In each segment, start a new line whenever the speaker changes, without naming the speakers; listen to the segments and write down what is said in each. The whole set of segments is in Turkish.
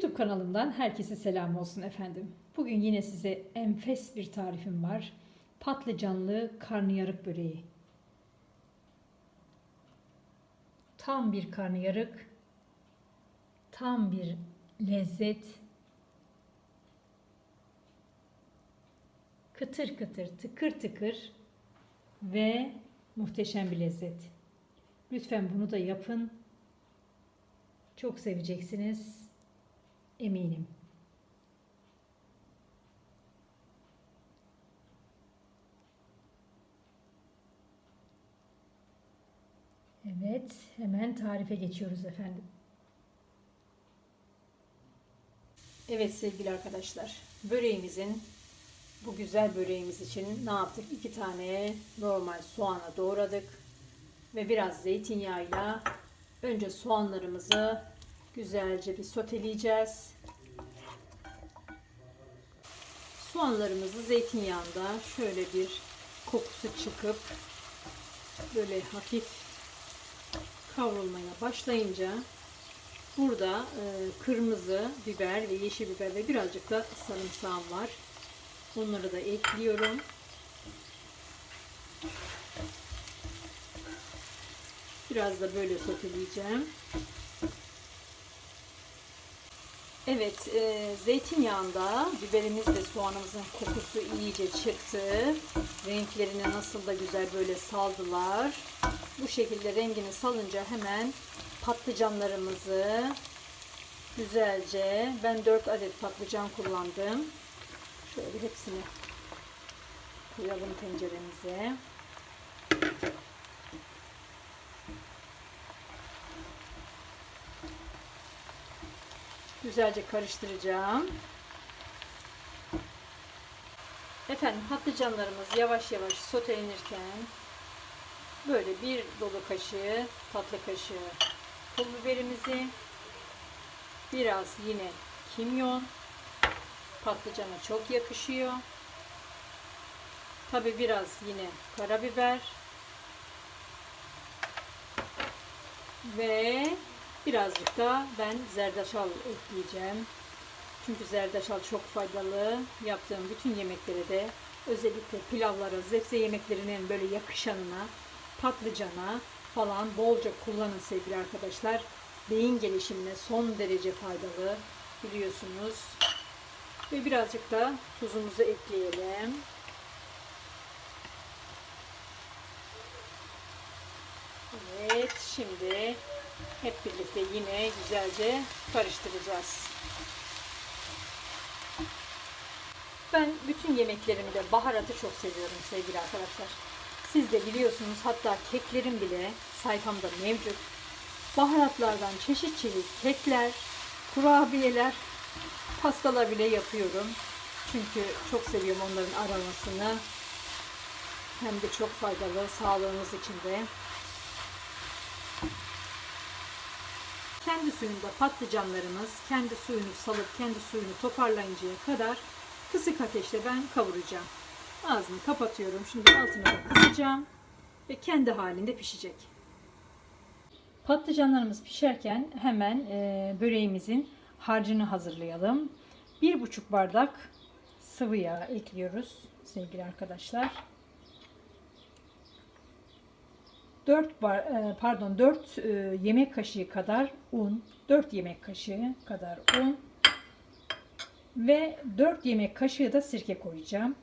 YouTube kanalımdan herkese selam olsun efendim. Bugün yine size enfes bir tarifim var. Patlıcanlı karnıyarık böreği. Tam bir karnıyarık, tam bir lezzet. Kıtır kıtır, tıkır tıkır ve muhteşem bir lezzet. Lütfen bunu da yapın. Çok seveceksiniz. Eminim. Evet, hemen tarife geçiyoruz efendim. Evet sevgili arkadaşlar, böreğimizin bu güzel böreğimiz için ne yaptık? İki tane normal soğana doğradık ve biraz zeytinyağıyla önce soğanlarımızı güzelce bir soteleyeceğiz. Soğanlarımızı zeytinyağında şöyle bir kokusu çıkıp böyle hafif kavrulmaya başlayınca burada e, kırmızı biber ve yeşil biber ve birazcık da sarımsağım var. Bunları da ekliyorum. Biraz da böyle soteleyeceğim. Evet, e, zeytinyağında biberimiz ve soğanımızın kokusu iyice çıktı. Renklerini nasıl da güzel böyle saldılar. Bu şekilde rengini salınca hemen patlıcanlarımızı güzelce, ben 4 adet patlıcan kullandım. Şöyle hepsini koyalım tenceremize. Güzelce karıştıracağım. Efendim patlıcanlarımız yavaş yavaş sotelenirken böyle bir dolu kaşığı tatlı kaşığı pul biberimizi biraz yine kimyon patlıcana çok yakışıyor. Tabi biraz yine karabiber ve birazcık da ben zerdeçal ekleyeceğim. Çünkü zerdeçal çok faydalı. Yaptığım bütün yemeklere de özellikle pilavlara, zepse yemeklerinin böyle yakışanına, patlıcana falan bolca kullanın sevgili arkadaşlar. Beyin gelişimine son derece faydalı biliyorsunuz. Ve birazcık da tuzumuzu ekleyelim. Evet, şimdi hep birlikte yine güzelce karıştıracağız. Ben bütün yemeklerimde baharatı çok seviyorum sevgili arkadaşlar. Siz de biliyorsunuz hatta keklerim bile sayfamda mevcut. Baharatlardan çeşit çeşit kekler, kurabiyeler, pastalar bile yapıyorum. Çünkü çok seviyorum onların aromasını. Hem de çok faydalı sağlığımız için de. Kendi suyunda patlıcanlarımız kendi suyunu salıp kendi suyunu toparlayıncaya kadar kısık ateşte ben kavuracağım. Ağzını kapatıyorum. Şimdi altını da kısacağım ve kendi halinde pişecek. Patlıcanlarımız pişerken hemen e, böreğimizin harcını hazırlayalım. Bir buçuk bardak sıvı yağ ekliyoruz sevgili arkadaşlar. 4 bar, e, pardon 4 e, yemek kaşığı kadar un, 4 yemek kaşığı kadar un ve 4 yemek kaşığı da sirke koyacağım.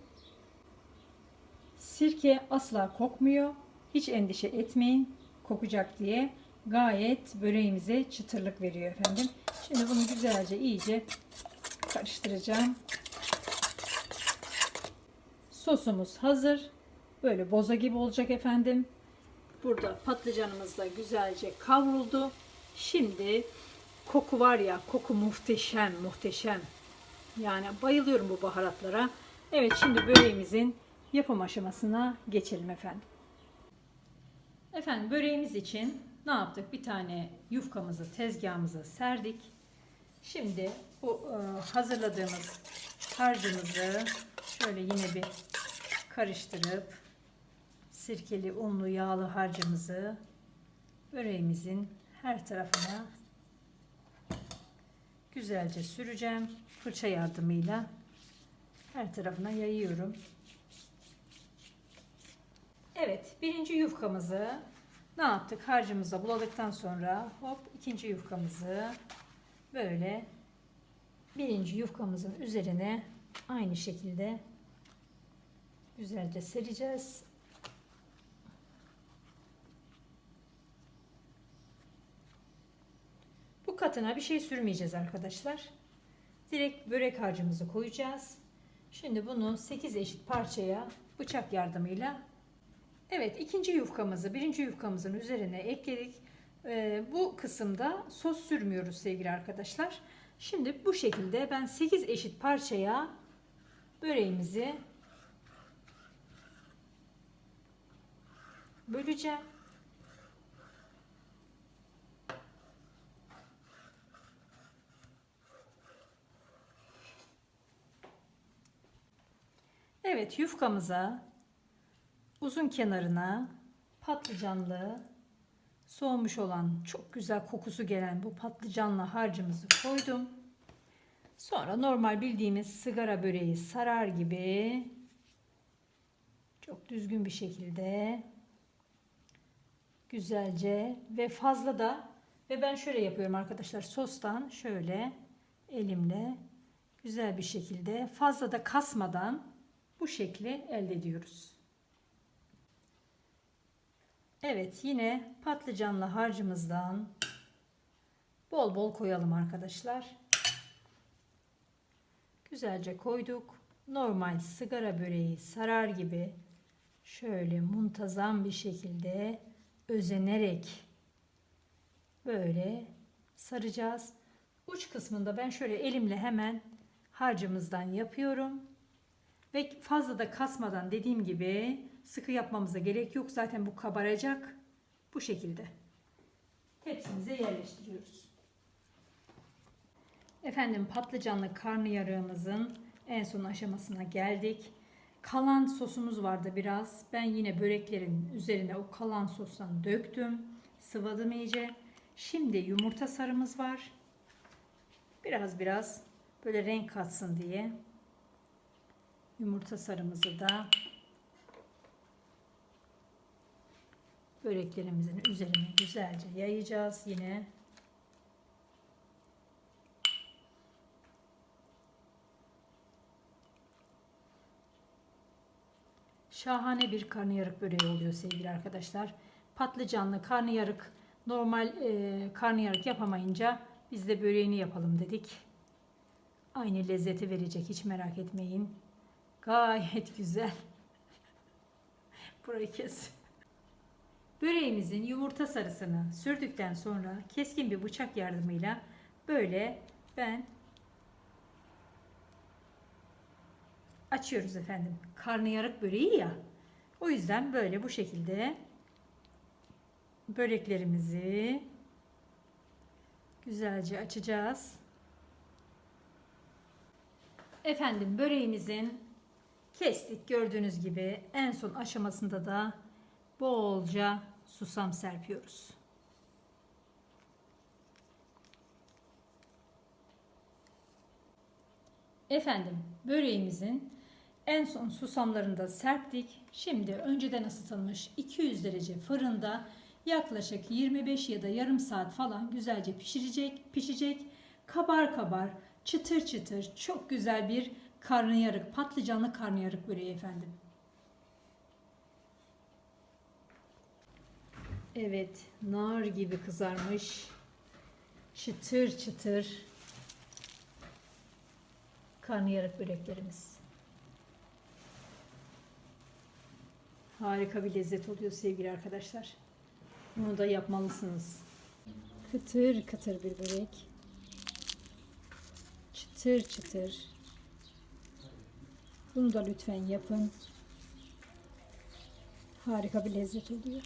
Sirke asla kokmuyor. Hiç endişe etmeyin kokacak diye. Gayet böreğimize çıtırlık veriyor efendim. Şimdi bunu güzelce iyice karıştıracağım. Sosumuz hazır. Böyle boza gibi olacak efendim. Burada patlıcanımız da güzelce kavruldu. Şimdi koku var ya koku muhteşem muhteşem. Yani bayılıyorum bu baharatlara. Evet şimdi böreğimizin yapım aşamasına geçelim efendim. Efendim böreğimiz için ne yaptık? Bir tane yufkamızı tezgahımıza serdik. Şimdi bu e, hazırladığımız harcımızı şöyle yine bir karıştırıp sirkeli, unlu, yağlı harcımızı böreğimizin her tarafına güzelce süreceğim. Fırça yardımıyla her tarafına yayıyorum. Evet, birinci yufkamızı ne yaptık? Harcımıza buladıktan sonra hop ikinci yufkamızı böyle birinci yufkamızın üzerine aynı şekilde güzelce sereceğiz. Bu katına bir şey sürmeyeceğiz arkadaşlar. Direkt börek harcımızı koyacağız. Şimdi bunu 8 eşit parçaya bıçak yardımıyla Evet ikinci yufkamızı birinci yufkamızın üzerine ekledik. Ee, bu kısımda sos sürmüyoruz sevgili arkadaşlar. Şimdi bu şekilde ben 8 eşit parçaya böreğimizi böleceğim. Evet yufkamıza uzun kenarına patlıcanlı soğumuş olan çok güzel kokusu gelen bu patlıcanlı harcımızı koydum. Sonra normal bildiğimiz sigara böreği sarar gibi çok düzgün bir şekilde güzelce ve fazla da ve ben şöyle yapıyorum arkadaşlar sostan şöyle elimle güzel bir şekilde fazla da kasmadan bu şekli elde ediyoruz. Evet yine patlıcanlı harcımızdan bol bol koyalım arkadaşlar. Güzelce koyduk. Normal sigara böreği sarar gibi şöyle muntazam bir şekilde özenerek böyle saracağız. Uç kısmında ben şöyle elimle hemen harcımızdan yapıyorum. Ve fazla da kasmadan dediğim gibi sıkı yapmamıza gerek yok. Zaten bu kabaracak. Bu şekilde. Tepsimize yerleştiriyoruz. Efendim patlıcanlı karnıyarığımızın en son aşamasına geldik. Kalan sosumuz vardı biraz. Ben yine böreklerin üzerine o kalan sostan döktüm. Sıvadım iyice. Şimdi yumurta sarımız var. Biraz biraz böyle renk katsın diye yumurta sarımızı da böreklerimizin üzerine güzelce yayacağız yine. Şahane bir karnıyarık böreği oluyor sevgili arkadaşlar. Patlıcanlı karnıyarık normal e, karnıyarık yapamayınca biz de böreğini yapalım dedik. Aynı lezzeti verecek hiç merak etmeyin. Gayet güzel. Burayı kes. Böreğimizin yumurta sarısını sürdükten sonra keskin bir bıçak yardımıyla böyle ben açıyoruz efendim. Karnıyarık böreği ya. O yüzden böyle bu şekilde böreklerimizi güzelce açacağız. Efendim böreğimizin kestik gördüğünüz gibi en son aşamasında da bolca susam serpiyoruz. Efendim böreğimizin en son susamlarını da serptik. Şimdi önceden ısıtılmış 200 derece fırında yaklaşık 25 ya da yarım saat falan güzelce pişirecek, pişecek. Kabar kabar, çıtır çıtır çok güzel bir karnıyarık, patlıcanlı karnıyarık böreği efendim. Evet, nar gibi kızarmış. Çıtır çıtır karnıyarık böreklerimiz. Harika bir lezzet oluyor sevgili arkadaşlar. Bunu da yapmalısınız. Kıtır kıtır bir börek. Çıtır çıtır. Bunu da lütfen yapın. Harika bir lezzet oluyor.